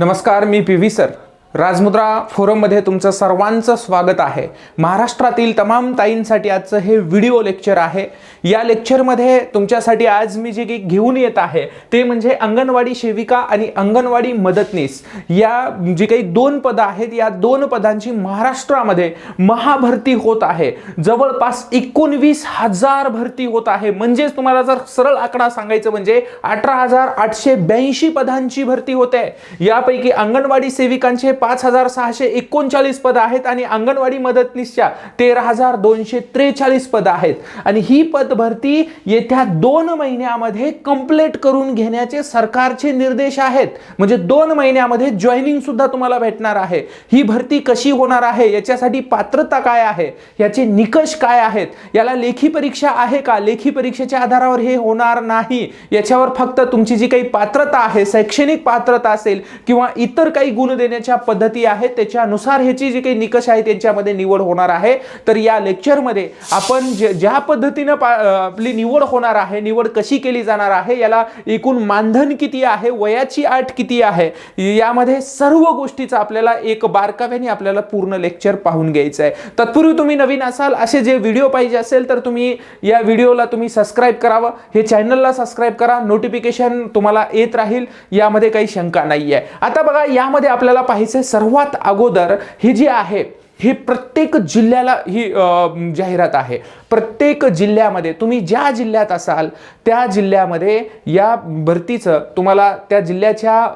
नमस्कार मी P V sir. Rajmudra फोरममध्ये तुमचं सर्वांचं स्वागत आहे. महाराष्ट्रातील तमाम ताईंसाठी आजचं हे व्हिडिओ लेक्चर आहे. या लेक्चरमध्ये तुमच्यासाठी आज मी जे काही घेऊन येत आहे ते म्हणजे अंगणवाडी सेविका आणि अंगणवाडी मदतनीस. या जी काही दोन पदं आहेत या दोन पदांची महाराष्ट्रामध्ये महाभरती होत आहे. जवळपास एकोणवीस हजार भरती होत आहे. म्हणजेच तुम्हाला जर सरळ आकडा सांगायचं म्हणजे अठरा हजार आठशे ब्याऐंशी पदांची भरती होते. यापैकी अंगणवाडी सेविकांचे पाच हजार सहाशे एकोणचाळीस पदं आहेत आणि अंगणवाडी मदतनीसच्या तेरा हजार दोनशे त्रेचाळीस पदं आहेत. आणि ही पदभरती येत्या दोन महिन्यामध्ये कंप्लीट करून घेण्याचे सरकारचे निर्देश आहेत. म्हणजे दोन महिन्यामध्ये जॉईनिंग सुद्धा तुम्हाला भेटणार आहे. ही भरती कशी होणार आहे? याच्यासाठी पात्रता काय आहे? याचे निकष काय आहेत? याला लेखी परीक्षा आहे का? लेखी परीक्षेच्या आधारावर हे होणार नाही. याच्यावर फक्त तुमची जी काही पात्रता आहे शैक्षणिक पात्रता असेल किंवा इतर काही गुण देण्याच्या पद्धती आहेत त्याच्यानुसार ह्याची जी काही निकष आहे त्यांच्यामध्ये निवड होणार आहे. तर या लेक्चरमध्ये आपण जे- ज्या पद्धतीनं पा- आपली निवड होणार आहे निवड कशी केली जाणार आहे याला एकूण मानधन किती आहे वयाची आठ किती आहे यामध्ये सर्व गोष्टीचा आपल्याला एक बारकाव्याने आपल्याला पूर्ण लेक्चर पाहून घ्यायचं आहे. तत्पूर्वी तुम्ही नवीन असाल असे जे व्हिडिओ पाहिजे असेल तर तुम्ही या व्हिडिओला तुम्ही सबस्क्राईब करावं. हे चॅनलला सबस्क्राईब करा. नोटिफिकेशन तुम्हाला येत राहील. यामध्ये काही शंका नाही आहे आता बघा यामध्ये आपल्याला पाहिजे पाहायचं सर्वात अगोदर ही जी आहे हे प्रत्येक जिल्ह्याला ही जाहिरात आहे. प्रत्येक जिल्ह्यामध्ये तुम्ही ज्या जिल्ह्यात असाल त्या जिल्ह्यामध्ये या भरतीचं तुम्हाला त्या जिल्ह्याच्या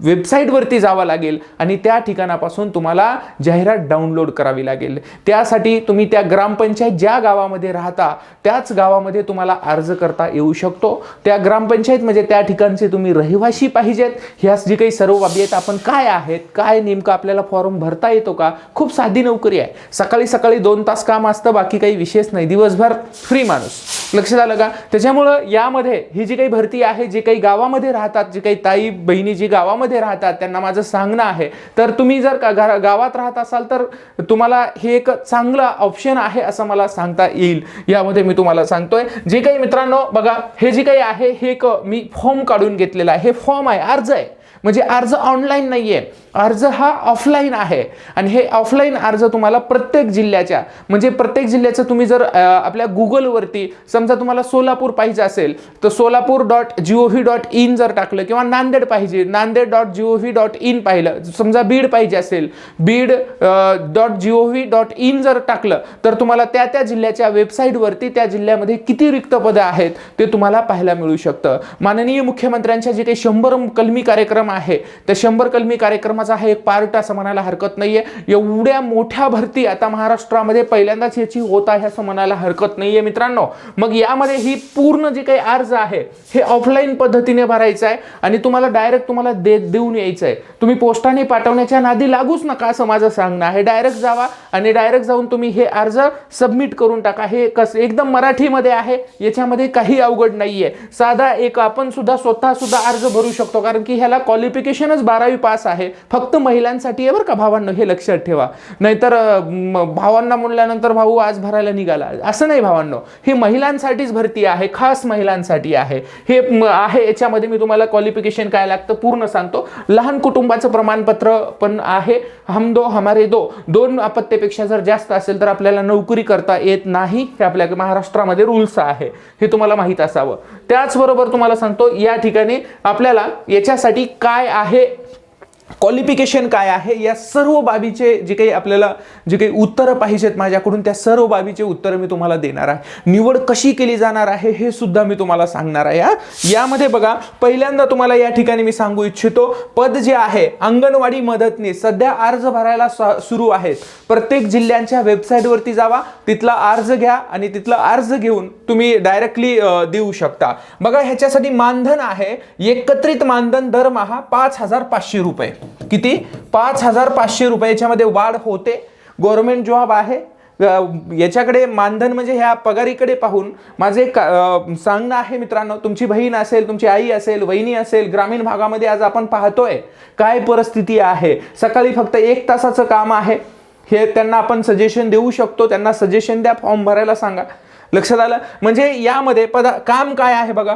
वेबसाईटवरती जावं लागेल आणि त्या ठिकाणापासून तुम्हाला जाहिरात डाउनलोड करावी लागेल. त्यासाठी तुम्ही त्या ग्रामपंचायत ज्या गावामध्ये राहता त्याच गावामध्ये तुम्हाला अर्ज करता येऊ शकतो. त्या ग्रामपंचायत म्हणजे त्या ठिकाणचे तुम्ही रहिवासी पाहिजेत. ह्या जी काही सर्व बाबी आहेत आपण काय आहेत काय नेमकं आपल्याला फॉर्म भरता येतो का? खूप साधी नोकरी आहे. सकाळी सकाळी दोन तास काम असतं बाकी काही विशेष नाही. दिवसभर फ्री माणूस. लक्षात आलं का? त्याच्यामुळं यामध्ये ही जी काही भरती आहे जे काही गावामध्ये राहतात जे काही ताई बहिणी जी गावामध्ये राहतात त्यांना माझं सांगणं आहे. तर तुम्ही जर का घरा- गावात राहत असाल तर तुम्हाला हे एक चांगलं ऑप्शन आहे असं मला सांगता येईल. यामध्ये मी तुम्हाला सांगतोय जे काही मित्रांनो बघा हे जे काही आहे हे एक मी फॉर्म काढून घेतलेलं आहे. हे फॉर्म आहे अर्ज आहे. म्हणजे अर्ज ऑनलाईन नाही आहे अर्ज हा ऑफलाईन आहे. आणि हे ऑफलाईन अर्ज तुम्हाला प्रत्येक जिल्ह्याच्या म्हणजे प्रत्येक जिल्ह्याचं तुम्ही जर आपल्या गुगलवरती समजा तुम्हाला सोलापूर पाहिजे असेल तर Solapur dot G O V dot in जर टाकलं किंवा नांदेड पाहिजे Nanded dot G O V dot in पाहिलं समजा बीड पाहिजे असेल Beed dot G O V dot in जर टाकलं तर तुम्हाला त्या त्या जिल्ह्याच्या वेबसाईटवरती त्या जिल्ह्यामध्ये किती रिक्त पदं आहेत ते तुम्हाला पाहायला मिळू शकतं. माननीय मुख्यमंत्र्यांच्या जे काही शंभर कलमी कार्यक्रम आहे. त्या शंभर कलमी कार्यक्रमाचा हा एक पार्ट असं म्हणायला हरकत नाहीये. एवढ्या मोठ्या भरती आता महाराष्ट्रामध्ये पहिल्यांदाच याची होत आहे असं म्हणायला हरकत नाहीये मित्रांनो. मग यामध्ये ही पूर्ण जे काही अर्ज आहे हे ऑफलाईन पद्धतीने भरायचं आहे आणि तुम्हाला डायरेक्ट तुम्हाला दे देऊन यायचं आहे तुम्ही पोस्टाने पाठवण्याच्या नादी लागूच नका असं माझं सांगणं आहे. डायरेक्ट जावा आणि डायरेक्ट जाऊन तुम्ही हे अर्ज सबमिट करून टाका. हे कसं एकदम मराठीमध्ये आहे याच्यामध्ये काही अवघड नाहीये. साधा एक आपण सुद्धा स्वतः सुद्धा अर्ज भरू शकतो कारण की ह्याला क्वालिफिकेशनच बारावी पास आहे. फक्त महिलांसाठी आहे बरं का भावांनो हे लक्षात ठेवा. नाहीतर भावांना म्हणल्यानंतर भाऊ आज भरायला निघाला. असं नाही भावांनो. हे महिलांसाठीच भरती आहे खास महिलांसाठी आहे. हे आहे याच्यामध्ये मी तुम्हाला क्वालिफिकेशन काय लागतं पूर्ण सांगतो. लहान कुटुंबाचं प्रमाणपत्र पण आहे. हम दो हमारे दो. दोन अपत्यापेक्षा जर जास्त असेल तर आपल्याला नोकरी करता येत नाही. हे आपल्या महाराष्ट्रामध्ये रूल्स आहे. हे तुम्हाला माहीत असावं. त्याचबरोबर तुम्हाला सांगतो या ठिकाणी आपल्याला याच्यासाठी काय आहे? क्वालिफिकेशन काय आहे? या सर्व बाबीचे जे काही आपल्याला जे काही उत्तरं पाहिजेत माझ्याकडून त्या सर्व बाबीचे उत्तरं मी तुम्हाला देणार आहे. निवड कशी केली जाणार आहे हे सुद्धा मी तुम्हाला सांगणार आहे यामध्ये बघा पहिल्यांदा तुम्हाला या ठिकाणी मी सांगू इच्छितो पद जे आहे अंगणवाडी मदतनीस सध्या अर्ज भरायला सुरू आहेत. प्रत्येक जिल्ह्यांच्या वेबसाईटवरती जावा तिथला अर्ज घ्या आणि तिथला अर्ज घेऊन तुम्ही डायरेक्टली देऊ शकता. बघा ह्याच्यासाठी मानधन आहे एकत्रित मानधन दरमहा पाच हजार पाचशे रुपये. किती? पाच हजार पाचशे रुपये याच्यामध्ये वाढ होते. गव्हर्नमेंट जॉब आहे. याच्याकडे मानधन म्हणजे ह्या पगारीकडे पाहून माझे का सांगणं आहे मित्रांनो. तुमची बहीण असेल तुमची आई असेल वहिनी असेल ग्रामीण भागामध्ये आज आपण पाहतोय काय परिस्थिती आहे. सकाळी फक्त एक तासाचं काम आहे. हे त्यांना आपण सजेशन देऊ शकतो. त्यांना सजेशन द्या फॉर्म भरायला सांगा. लक्षात आलं? म्हणजे यामध्ये पदा काम काय आहे बघा?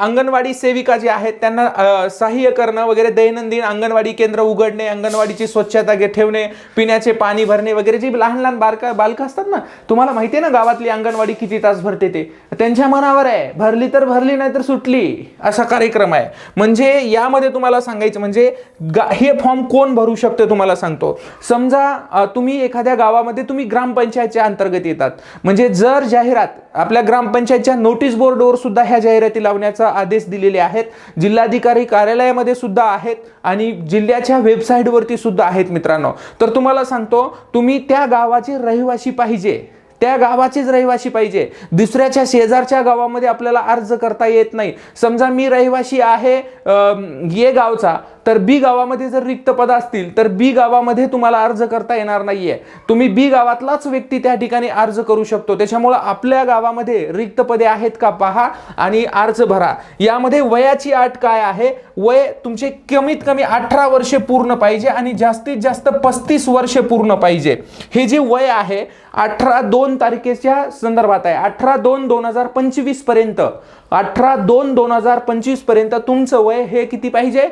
अंगणवाडी सेविका जे आहेत त्यांना सहाय्य करणं वगैरे दैनंदिन अंगणवाडी केंद्र उघडणे अंगणवाडीची स्वच्छता घे ठेवणे पिण्याचे पाणी भरणे वगैरे जी लहान लहान बारका बालकं असतात ना तुम्हाला माहिती आहे ना गावातली अंगणवाडी किती तास भरते ते त्यांच्या मनावर आहे भरली तर भरली नाही तर सुटली असा कार्यक्रम आहे. म्हणजे यामध्ये तुम्हाला सांगायचं म्हणजे गा- हे फॉर्म कोण भरू शकते तुम्हाला सांगतो. समजा तुम्ही एखाद्या गावामध्ये तुम्ही ग्रामपंचायतच्या अंतर्गत येतात. म्हणजे जर जाहीर जाहिरात. आपल्या ग्रामपंचायतच्या नोटीस बोर्डवर सुद्धा ह्या जाहिराती लावण्याचा आदेश दिलेले आहेत. जिल्हाधिकारी कार्यालयामध्ये सुद्धा आहेत आणि जिल्ह्याच्या वेबसाईटवरती सुद्धा आहेत मित्रांनो. तर तुम्हाला सांगतो तुम्ही त्या गावाचे रहिवासी पाहिजे. त्या गावाचेच रहिवासी पाहिजे. दुसऱ्याच्या शेजारच्या गावामध्ये आपल्याला अर्ज करता येत नाही. समजा मी रहिवासी आहे ये गावचा. तर बी गावामध्ये जर रिक्त पद असतील तर बी गावामध्ये तुम्हाला अर्ज करता येणार नाहीये. तुम्ही बी गावातलाच व्यक्ती त्या ठिकाणी अर्ज करू शकतो. त्याच्यामुळं आपल्या गावामध्ये रिक्त पदे आहेत का पहा आणि अर्ज भरा. यामध्ये वयाची अट काय आहे? वय तुमचे कमीत कमी अठरा वर्षे पूर्ण पाहिजे आणि जास्तीत जास्त पस्तीस वर्षे पूर्ण पाहिजे. हे जे वय आहे अठरा दोन तारखेच्या संदर्भात आहे. अठरा दोन दोन हजार पंचवीसपर्यंत. अठरा दोन दोन हजार पंचवीसपर्यंत तुमचं वय हे किती पाहिजे?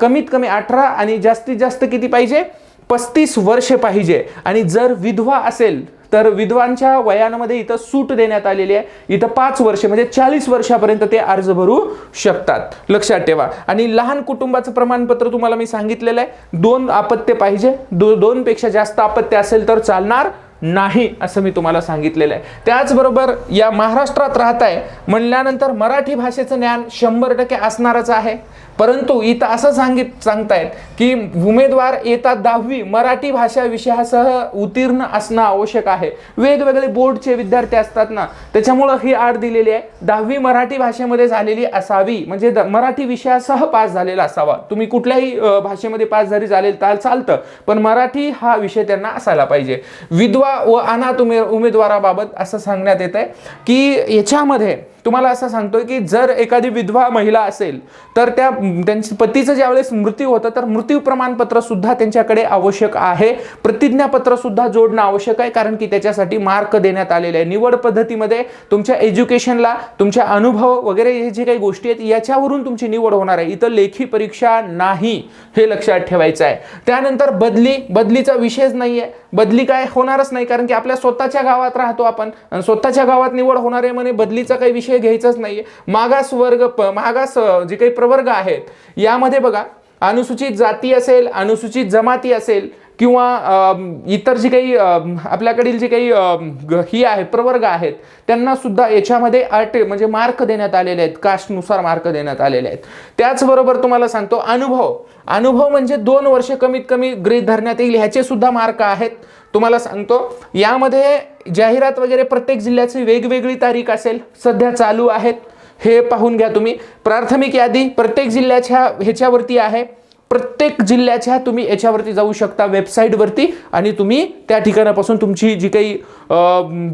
कमीत कमी अठरा आणि जास्तीत जास्त किती पाहिजे? पस्तीस वर्षे पाहिजे. आणि जर विधवा असेल तर विधवांच्या वयांमध्ये इथं सूट देण्यात आलेली आहे. इथं पाच वर्ष म्हणजे चाळीस वर्षापर्यंत ते अर्ज भरू शकतात. लक्षात ठेवा. आणि लहान कुटुंबाचं प्रमाणपत्र तुम्हाला मी सांगितलेलं आहे. दोन अपत्य पाहिजे. दो दोनपेक्षा जास्त अपत्य असेल तर चालणार. नाही असं मी तुम्हाला सांगितलेलं आहे. त्याचबरोबर या महाराष्ट्रात राहत आहे म्हणल्यानंतर मराठी भाषेचं ज्ञान शंभर टक्के असणारच आहे. परंतु इथं असं सांगित सांगतायत की उमेदवार येतात दहावी मराठी भाषा विषयासह उत्तीर्ण असणं आवश्यक आहे. वेगवेगळे बोर्डचे विद्यार्थी असतात ना त्याच्यामुळं ही आड दिलेली आहे. दहावी मराठी भाषेमध्ये झालेली असावी म्हणजे द- मराठी विषयासह पास झालेला असावा. तुम्ही कुठल्याही भाषेमध्ये पास जरी झालेल तर चालतं पण मराठी हा विषय त्यांना असायला पाहिजे. विधवा व अनाथ उमेदवाराबाबत असं सांगण्यात येत आहे की याच्यामध्ये तुम्हाला असं सांगतोय की जर एखादी विधवा महिला असेल तर त्या त्यांच्या पतीचं ज्यावेळेस मृत्यू होतं तर मृत्यू प्रमाणपत्र सुद्धा त्यांच्याकडे आवश्यक आहे. प्रतिज्ञापत्र सुद्धा जोडणं आवश्यक आहे कारण की त्याच्यासाठी मार्क देण्यात आलेले आहे. निवड पद्धतीमध्ये तुमच्या एज्युकेशनला तुमच्या अनुभव वगैरे हे जे काही गोष्टी आहेत याच्यावरून तुमची निवड होणार आहे. इथं लेखी परीक्षा नाही हे लक्षात ठेवायचं आहे. त्यानंतर बदली बदलीचा विषयच नाही आहे बदली काय होणारच नाही कारण की आपल्या स्वतःच्या गावात राहतो आपण. स्वतःच्या गावात निवड होणार आहे म्हणे बदलीचा काही विषय घ्यायचंच नाहीये. मागास वर्ग प- मागास जे काही प्रवर्ग आहेत यामध्ये बघा अनुसूचित जाती असेल अनुसूचित जमाती असेल किंवा इतर जी काही आपल्याकडील जी काही ही आहे प्रवर्ग आहेत त्यांना सुद्धा याच्यामध्ये अटे म्हणजे मार्क देण्यात आलेले आहेत कास्टनुसार मार्क देण्यात आलेले आहेत. त्याचबरोबर तुम्हाला सांगतो अनुभव. अनुभव म्हणजे दोन वर्ष कमीत कमी गृहित धरण्यात येईल ह्याचे सुद्धा मार्क आहेत. तुम्हाला सांगतो यामध्ये जाहिरात वगैरे प्रत्येक जिल्ह्याची वेगवेगळी तारीख असेल सध्या चालू आहेत. हे पाहून घ्या तुम्ही. प्राथमिक यादी प्रत्येक जिल्ह्याच्या ह्याच्यावरती आहे. प्रत्येक जिल्ह्याच्या तुम्ही याच्यावरती जाऊ शकता वेबसाईटवरती आणि तुम्ही त्या ठिकाणापासून तुमची जी काही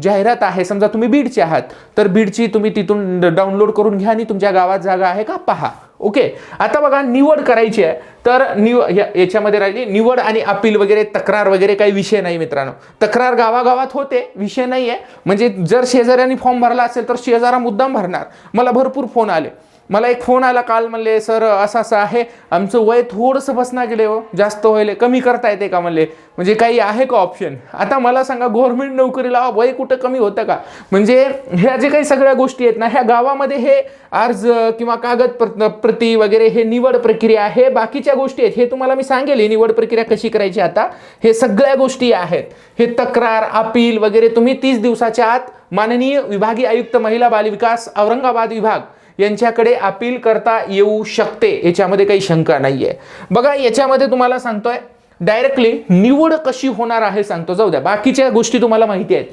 जाहिरात आहे समजा तुम्ही बीडचे आहात तर बीडची तुम्ही तिथून डाउनलोड करून घ्या आणि तुमच्या गावात जागा आहे का? पहा. ओके? आता बघा निवड करायची आहे. तर निव याच्यामध्ये राहिली निवड आणि अपील वगैरे तक्रार वगैरे काही विषय नाही मित्रांनो. तक्रार गावागावात होते विषय नाही आहे म्हणजे जर शेजाऱ्यांनी फॉर्म भरला असेल तर शेजारा मुद्दाम भरणार. मला भरपूर फोन आले. मला एक फोन आला काल म्हणले सर असं असं आहे. आमचं वय थोडंसं बसना गेले हो. जास्त व्हायले कमी करता येते का? म्हणले म्हणजे काही आहे का ऑप्शन आता मला सांगा गव्हर्नमेंट नोकरीला वय कुठं कमी होतं का? म्हणजे ह्या जे काही सगळ्या गोष्टी आहेत ना ह्या गावामध्ये हे अर्ज किंवा कागद प्र- प्रती वगैरे हे निवड प्रक्रिया हे बाकीच्या गोष्टी आहेत. हे तुम्हाला मी सांगेल ही निवड प्रक्रिया कशी करायची आता. हे सगळ्या गोष्टी आहेत. हे तक्रार अपील वगैरे तुम्ही तीस दिवसाच्या आत माननीय विभागीय आयुक्त महिला बालविकास औरंगाबाद विभाग यांच्याकडे अपील करता येऊ शकते याच्यामध्ये काही शंका नाही आहे बघा याच्यामध्ये तुम्हाला सांगतोय डायरेक्टली निवड कशी होणार आहे सांगतो. जाऊ द्या बाकीच्या गोष्टी तुम्हाला माहिती आहेत.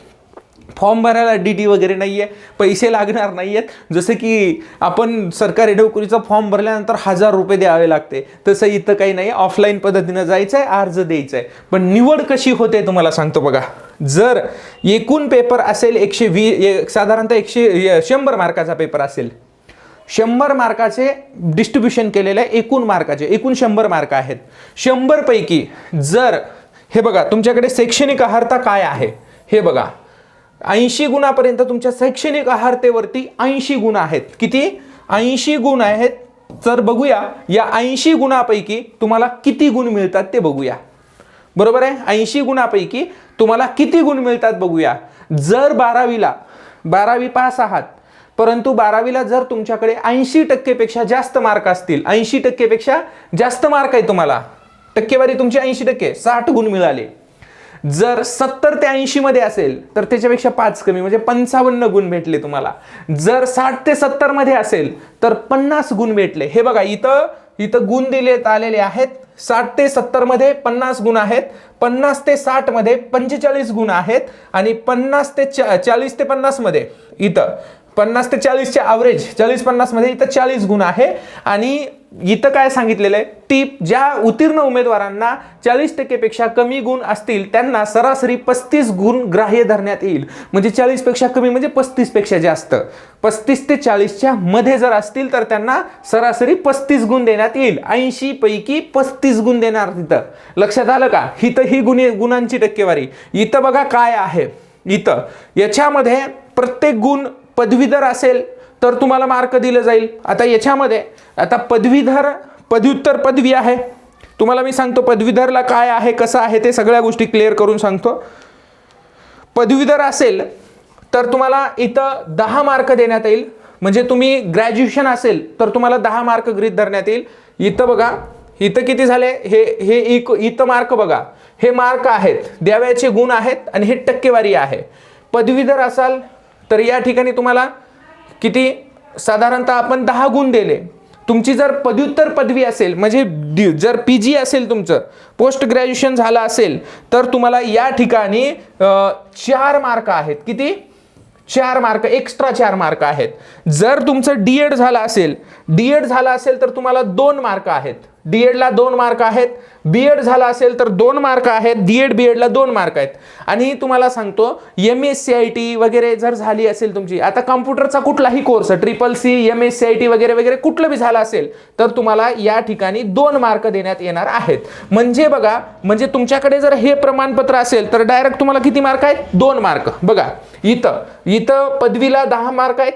फॉर्म भरायला डी टी वगैरे नाही आहे पैसे लागणार नाही आहेत जसं की आपण सरकारी नोकरीचा फॉर्म भरल्यानंतर हजार रुपये द्यावे लागते. तसं इथं काही नाही ऑफलाईन पद्धतीनं जायचं आहे अर्ज द्यायचा आहे पण निवड कशी होते तुम्हाला सांगतो बघा. जर एकूण पेपर असेल एकशे वी ए- साधारणतः एकशे शंभर मार्काचा पेपर असेल. शंभर मार्काचे डिस्ट्रीब्युशन केलेलं आहे एकूण मार्काचे एकूण शंभर मार्क आहेत. शंभरपैकी जर हे बघा तुमच्याकडे शैक्षणिक आहारता काय आहे? हे बघा ऐंशी गुणापर्यंत तुमच्या शैक्षणिक आहारतेवरती ऐंशी गुण आहेत. किती? ऐंशी गुण आहेत. तर बघूया या ऐंशी गुणापैकी तुम्हाला किती गुण मिळतात ते बघूया. बरोबर आहे? ऐंशी गुणापैकी तुम्हाला किती गुण मिळतात बघूया. जर बारावीला बारावी पास आहात परंतु बारावीला जर तुमच्याकडे ऐंशी टक्केपेक्षा जास्त मार्क असतील ऐंशी टक्केपेक्षा जास्त मार्क आहे तुम्हाला. टक्केवारी तुमची ऐंशी टक्के साठ गुण मिळाले. जर सत्तर ते ऐंशी मध्ये असेल तर त्याच्यापेक्षा पाच कमी म्हणजे पंचावन्न गुण भेटले तुम्हाला. जर साठ ते सत्तरमध्ये असेल तर पन्नास गुण भेटले. हे बघा इथं इथं गुण दिलेत आलेले आहेत. साठ ते सत्तरमध्ये पन्नास गुण आहेत. पन्नास ते साठमध्ये पंचेचाळीस गुण आहेत. आणि पन्नास ते चा चाळीस ते पन्नासमध्ये इथं पन्नास ते चाळीसच्या ॲव्हरेज चाळीस पन्नासमध्ये इथं चाळीस गुण आहे. आणि इथं काय सांगितलेलं आहे? टीप ज्या उत्तीर्ण उमेदवारांना चाळीस टक्केपेक्षा कमी गुण असतील त्यांना सरासरी पस्तीस गुण ग्राह्य धरण्यात येईल. म्हणजे चाळीसपेक्षा कमी म्हणजे पस्तीसपेक्षा जास्त. पस्तीस ते चाळीसच्या मध्ये जर असतील तर त्यांना सरासरी पस्तीस गुण देण्यात येईल. ऐंशी पैकी पस्तीस गुण देणार तिथं. लक्षात आलं का? इथं ही गुन्हे गुणांची टक्केवारी. इथं बघा काय आहे. इथं. याच्यामध्ये प्रत्येक गुण पदवीधर असेल तर तुम्हाला मार्क दिलं जाईल. आता याच्यामध्ये आता पदवीधर पदव्युत्तर पदवी आहे. तुम्हाला मी सांगतो पदवीधरला काय आहे कसं आहे ते सगळ्या गोष्टी क्लिअर करून सांगतो. पदवीधर असेल तर तुम्हाला इथं दहा मार्क देण्यात येईल. म्हणजे तुम्ही ग्रॅज्युएशन असेल तर तुम्हाला दहा मार्क गृहीत धरण्यात येईल. इथं बघा इथं किती झाले? हे हे इक इथं मार्क बघा. हे मार्क आहेत. द्याव्याचे गुण आहेत आणि हे टक्केवारी आहे. पदवीधर असाल तर या ठिकाणी तुम्हाला किती साधारणतः आपण दहा गुण दिले. तुमची जर पदव्युत्तर पदवी असेल म्हणजे जर पी जी असेल तुमचं पोस्ट ग्रॅज्युएशन झालं असेल तर तुम्हाला या ठिकाणी चार मार्क आहेत. किती? चार मार्क एक्स्ट्रा चार मार्क आहेत. जर तुमचं डी एड झालं असेल डी एड झालं असेल तर तुम्हाला दोन मार्क आहेत. डी एडला दोन मार्क आहेत. बी एड झाला असेल तर दोन मार्क आहेत. डी एड बी एडला दोन मार्क आहेत. आणि तुम्हाला सांगतो M S C I T वगैरे जर झाली असेल तुमची आता कम्प्युटरचा कुठलाही course triple C M S C I T वगैरे वगैरे कुठलं बी झालं असेल तर तुम्हाला या ठिकाणी दोन मार्क देण्यात येणार आहेत. म्हणजे बघा म्हणजे तुमच्याकडे जर हे प्रमाणपत्र असेल तर डायरेक्ट तुम्हाला किती मार्क आहेत? दोन मार्क बघा इथं इथं पदवीला दहा मार्क आहेत.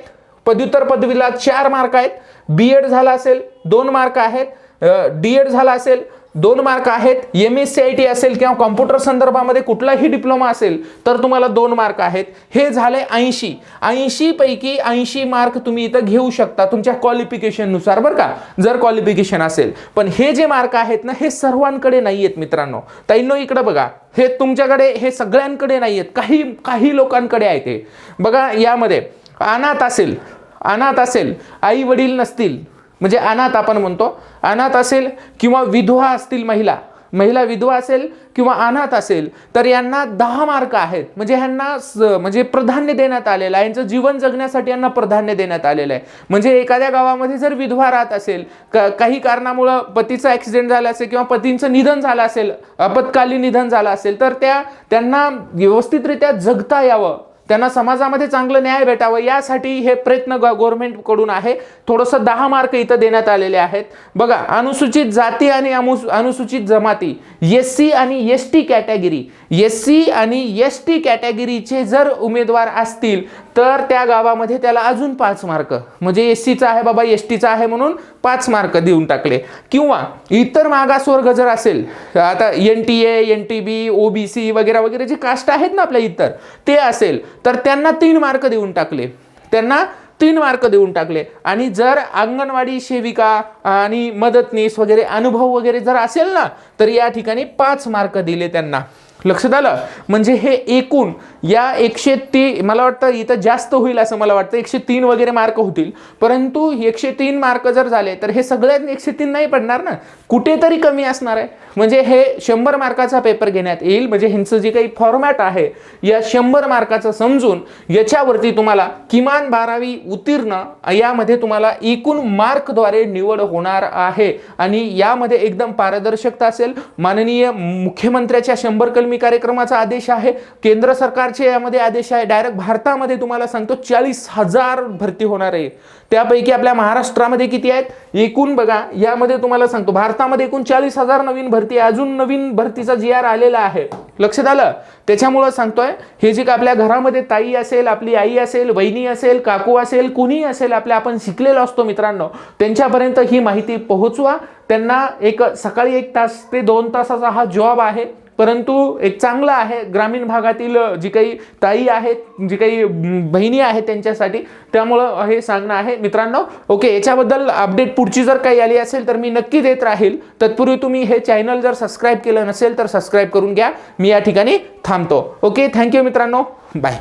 पदव्युत्तर पदवीला चार मार्क आहेत. बी एड झाला असेल दोन मार्क आहेत. डी एड झाला असेल दोन मार्क आहेत M S C I T असेल किंवा कॉम्प्युटर संदर्भामध्ये कुठलाही डिप्लोमा असेल तर तुम्हाला दोन मार्क आहेत. हे झाले ऐंशी. ऐंशी पैकी ऐंशी मार्क तुम्ही इथं घेऊ शकता तुमच्या क्वालिफिकेशननुसार बरं का? जर क्वालिफिकेशन असेल. पण हे जे मार्क आहेत ना हे सर्वांकडे नाही आहेत मित्रांनो. ताईंनो इकडं बघा. हे तुमच्याकडे हे सगळ्यांकडे नाही आहेत काही काही लोकांकडे आहे ते. बघा यामध्ये. अनाथ असेल. अनाथ असेल. आई वडील नसतील. म्हणजे अनाथ आपण म्हणतो. अनाथ असेल किंवा विधवा असतील महिला. महिला विधवा असेल किंवा अनाथ असेल तर यांना दहा मार्क आहेत. म्हणजे ह्यांना स- म्हणजे प्राधान्य देण्यात आलेलं आहे. यांचं जीवन जगण्यासाठी यांना प्राधान्य देण्यात आलेलं आहे. म्हणजे एखाद्या गावामध्ये जर विधवा राहत असेल क- काही कारणामुळं पतीचा ॲक्सिडेंट झाला असेल किंवा पतींचं निधन झालं असेल आपत्कालीन निधन झालं असेल तर त्या त्यांना व्यवस्थितरित्या जगता यावं. त्यांना समाजामध्ये चांगलं न्याय भेटावं यासाठी हे प्रयत्न गव्हर्नमेंटकडून आहे. थोडंसं दहा मार्क इथं देण्यात आलेले आहेत. बघा अनुसूचित जाती आणि अनुसूचित जमाती एस सी आणि S T category S C आणि एस टी कॅटेगरीचे जर उमेदवार असतील तर त्या गावामध्ये त्याला अजून पाच मार्क. म्हणजे एस सीचा आहे बाबा एस टीचा आहे म्हणून पाच मार्क देऊन टाकले. किंवा इतर मागासवर्ग जर असेल आता N T A N T B O B C वगैरे वगैरे जे कास्ट आहेत ना आपल्या इतर ते असेल तर त्यांना तीन मार्क देऊन टाकले. त्यांना तीन मार्क देऊन टाकले. आणि जर अंगणवाडी सेविका आणि मदतनीस वगैरे अनुभव वगैरे जर असेल ना तर या ठिकाणी पाच मार्क दिले त्यांना. लक्षात आलं? म्हणजे हे एकूण या एकशे ती मला वाटतं इथं जास्त होईल असं मला वाटतं. एकशे तीन वगैरे मार्क होतील. परंतु एकशे तीन मार्क जर झाले तर हे सगळ्यात एकशे तीन नाही पडणार ना? कुठेतरी कमी असणार आहे. म्हणजे हे शंभर मार्काचा पेपर घेण्यात येईल. म्हणजे ह्यांचं जे काही फॉर्मॅट आहे या शंभर मार्काचं समजून याच्यावरती तुम्हाला किमान बारावी उत्तीर्ण यामध्ये तुम्हाला एकूण मार्कद्वारे निवड होणार आहे. आणि यामध्ये एकदम पारदर्शकता असेल. माननीय मुख्यमंत्र्याच्या शंभर कलमी नियमित कार्यक्रमाचा आदेश आहे. केंद्र सरकारचे यामध्ये आदेश आहे. डायरेक्ट भारतामध्ये तुम्हाला सांगतो चाळीस हजार भरती होणार आहे. त्यापैकी आपल्या महाराष्ट्रामध्ये किती आहेत? एकूण बघा यामध्ये तुम्हाला सांगतो भारतामध्ये एकूण चाळीस हजार नवीन भरती आहे अजून नवीन भरतीचा जी आर आलेला आहे. लक्षात आलं? त्याच्यामुळं सांगतोय हे जे का आपल्या घरामध्ये ताई असेल आपली आई असेल वहिनी असेल काकू असेल कुणी असेल आपल्या आपण शिकलेलो असतो मित्रांनो त्यांच्यापर्यंत ही माहिती पोहोचवा. त्यांना एक सकाळी एक तास ते दोन तासाचा हा जॉब आहे. परंतु एक चांगलं आहे ग्रामीण भागातील जी काही ताई आहेत जी काही बहिणी आहेत त्यांच्यासाठी त्यामुळं हे सांगणं आहे. मित्रांनो ओके याच्याबद्दल अपडेट पुढची जर काही आली असेल तर मी नक्की देत राहील. तत्पूर्वी तुम्ही हे चॅनल जर सबस्क्राईब केलं नसेल तर सबस्क्राईब करून घ्या. मी या ठिकाणी थांबतो. ओके थँक्यू मित्रांनो. बाय.